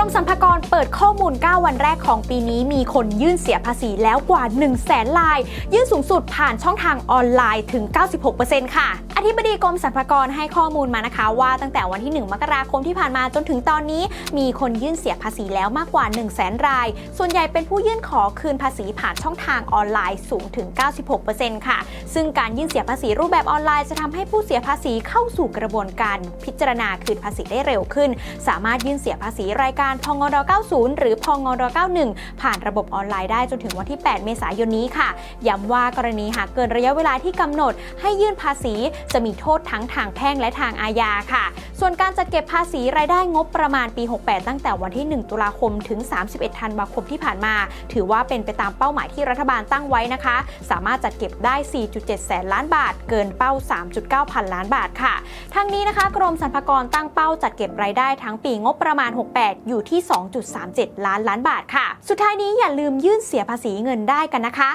รมสรรพากรเปิดข้อมูล 9 วันแรกของปีนี้มีคนยื่นเสียภาษีแล้วกว่า 1 0 0 0 0แสนลาย ยื่นสูงสุดผ่านช่องทางออนไลน์ถึง 96%ค่ะ ธิบดีกรมสรรพากรให้ข้อมูลมานะคะว่าตั้งแต่วันที่ 1 มกราคมที่ผ่านมาจนถึงตอนนี้ มีคนยื่นเสียภาษีแล้วมากกว่า 1 0 0 0 0แสนราย ส่วนใหญ่เป็นผู้ยื่นขอคืนภาษีผ่านช่องทางออนไลน์สูงถึง 96%ค่ะ ซึ่งการยื่นเสียภาษีรูปแบบออนไลน์จะทำให้ผู้เสียภาษีเข้าสู่กระบวนการพิจารณาคืนภาษีได้เร็วขึ้น สามารถยื่นเสียภาษีรายการพงร90 หรือพงร91 ผ่านระบบออนไลน์ได้จนถึงวันที่ 8 เมษายนนี้ค่ะย้ำว่ากรณีหากเกินระยะเวลาที่กำหนดให้ยื่นภาษีจะมีโทษทั้งทางแพ่งและทางอาญาค่ะ ส่วนการจัดเก็บภาษีรายได้งบประมาณปี 68 ตั้งแต่วันที่ 1 ตุลาคมถึง 31 ธันวาคมที่ผ่านมา ถือว่าเป็นไปตามเป้าหมายที่รัฐบาลตั้งไว้นะคะ สามารถจัดเก็บได้ 4.7 แสนล้านบาท เกินเป้า 3.9 พันล้านบาทค่ะ ทั้งนี้นะคะ กรมสรรพากรตั้งเป้าจัดเก็บรายได้ทั้งปีงบประมาณ 68 อยู่ที่ 2.37 ล้านล้านบาทค่ะ สุดท้ายนี้อย่าลืมยื่นเสียภาษีเงินได้กันนะคะ